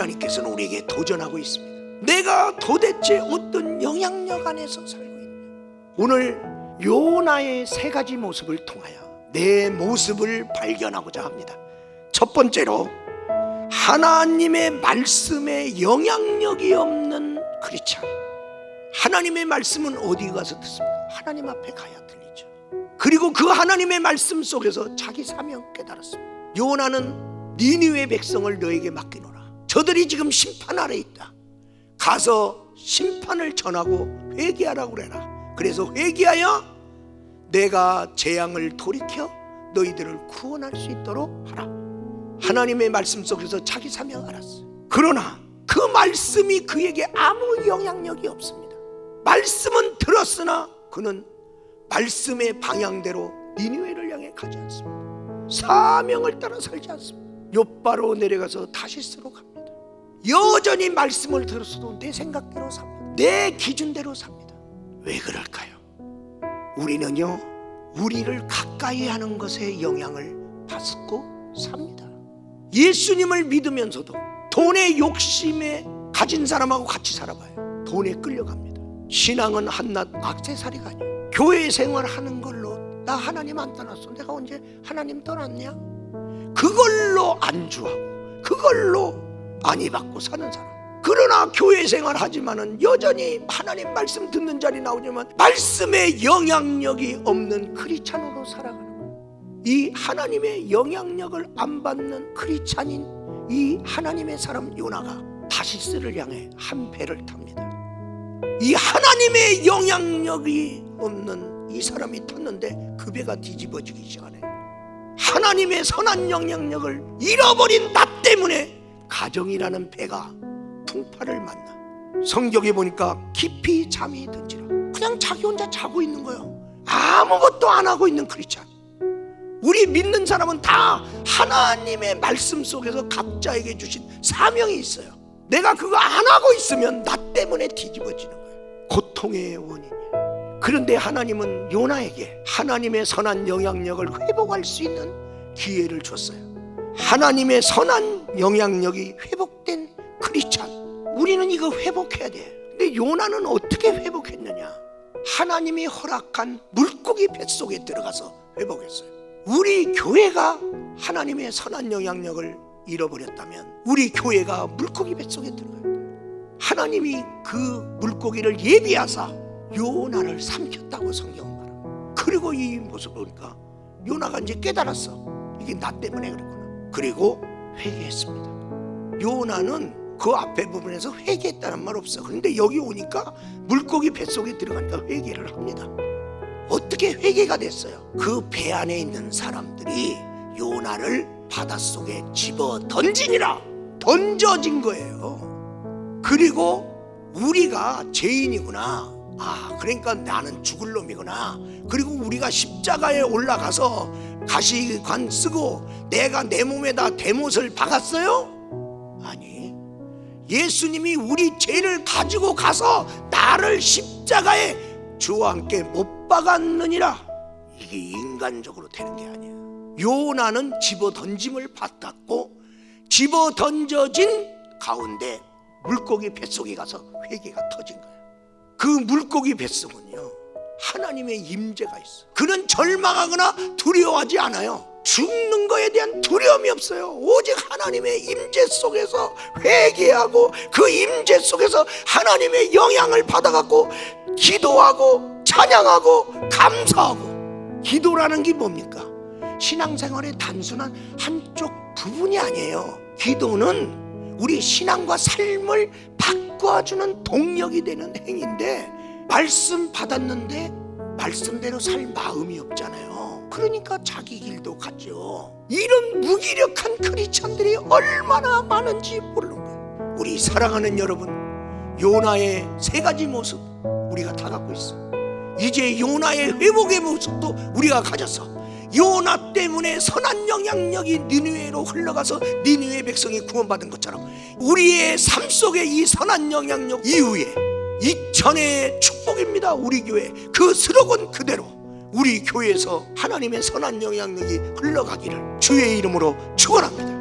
하나님께서는 우리에게 도전하고 있습니다. 내가 도대체 어떤 영향력 안에서 살고 있냐? 오늘 요나의 세 가지 모습을 통하여 내 모습을 발견하고자 합니다. 첫 번째로 하나님의 말씀에 영향력이 없는 크리스찬. 하나님의 말씀은 어디 가서 듣습니까? 하나님 앞에 가야 들리죠. 그리고 그 하나님의 말씀 속에서 자기 사명 깨달았습니다. 요나는 니느웨 백성을 너에게 맡기노라. 저들이 지금 심판 아래 있다. 가서 심판을 전하고 회개하라고 그래라. 그래서 회개하여 내가 재앙을 돌이켜 너희들을 구원할 수 있도록 하라. 하나님의 말씀 속에서 자기 사명 알았어요. 그러나 그 말씀이 그에게 아무 영향력이 없습니다. 말씀은 들었으나 그는 말씀의 방향대로 니느웨를 향해 가지 않습니다. 사명을 따라 살지 않습니다. 요바로 내려가서 다시스로 갑니다. 여전히 말씀을 들었어도 내 생각대로 삽니다. 내 기준대로 삽니다. 왜 그럴까요? 우리는요, 우리를 가까이 하는 것에 영향을 받고 삽니다. 예수님을 믿으면서도 돈의 욕심에 가진 사람하고 같이 살아봐요. 돈에 끌려갑니다. 신앙은 한낱 악세사리가 아니에요. 교회 생활하는 걸로 나 하나님 안 떠났어. 내가 언제 하나님 떠났냐? 그걸로 안주하고 그걸로 안위 받고 사는 사람. 그러나 교회 생활하지만은 여전히 하나님 말씀 듣는 자리 나오지만 말씀에 영향력이 없는 크리스찬으로 살아가는 거예요. 이 하나님의 영향력을 안 받는 크리스찬인 이 하나님의 사람 요나가 다시스를 향해 한 배를 탑니다. 이 하나님의 영향력이 없는 이 사람이 탔는데 그 배가 뒤집어지기 시작하네. 하나님의 선한 영향력을 잃어버린 나 때문에 가정이라는 배가 풍파를 만나. 성경에 보니까 깊이 잠이 든지라. 그냥 자기 혼자 자고 있는 거예요. 아무것도 안 하고 있는 크리스찬. 우리 믿는 사람은 다 하나님의 말씀 속에서 각자에게 주신 사명이 있어요. 내가 그거 안 하고 있으면 나 때문에 뒤집어지는 거예요. 고통의 원인이에요. 그런데 하나님은 요나에게 하나님의 선한 영향력을 회복할 수 있는 기회를 줬어요. 하나님의 선한 영향력이 회복된 크리스찬. 우리는 이거 회복해야 돼. 근데 요나는 어떻게 회복했느냐? 하나님이 허락한 물고기 뱃속에 들어가서 회복했어요. 우리 교회가 하나님의 선한 영향력을 잃어버렸다면 우리 교회가 물고기 뱃속에 들어가야 돼요. 하나님이 그 물고기를 예비하사 요나를 삼켰다고 성경은 말합니다. 그리고 이 모습을 보니까 요나가 이제 깨달았어. 이게 나 때문에 그랬구나. 그리고 회개했습니다. 요나는 그 앞에 부분에서 회개했다는 말 없어. 그런데 여기 오니까 물고기 뱃속에 들어가니까 회개를 합니다. 어떻게 회개가 됐어요? 그 배 안에 있는 사람들이 요나를 바닷속에 집어 던지니라 던져진 거예요. 그리고 우리가 죄인이구나. 아, 그러니까 나는 죽을 놈이구나. 그리고 우리가 십자가에 올라가서 가시관 쓰고 내가 내 몸에다 대못을 박았어요? 아니. 예수님이 우리 죄를 가지고 가서 나를 십자가에 주와 함께 못 박았느니라. 이게 인간적으로 되는 게 아니야. 요나는 집어 던짐을 받았고 집어 던져진 가운데 물고기 뱃속에 가서 회개가 터진 거야. 그 물고기 뱃속은요 하나님의 임재가 있어. 그는 절망하거나 두려워하지 않아요. 죽는 거에 대한 두려움이 없어요. 오직 하나님의 임재 속에서 회개하고 그 임재 속에서 하나님의 영향을 받아갖고 기도하고 찬양하고 감사하고 기도라는 게 뭡니까? 신앙생활의 단순한 한쪽 부분이 아니에요. 기도는 우리 신앙과 삶을 바꿔주는 동력이 되는 행인데 말씀 받았는데 말씀대로 살 마음이 없잖아요. 그러니까 자기 길도 가죠. 이런 무기력한 크리스천들이 얼마나 많은지 거예요. 우리 사랑하는 여러분, 요나의 세 가지 모습 우리가 다 갖고 있어. 이제 요나의 회복의 모습도 우리가 가졌어. 요나 때문에 선한 영향력이 니느웨로 흘러가서 니느웨 백성이 구원받은 것처럼 우리의 삶 속에 이 선한 영향력 이후에 이천의 축복입니다. 우리 교회 그 스로건 그대로 우리 교회에서 하나님의 선한 영향력이 흘러가기를 주의 이름으로 축원합니다.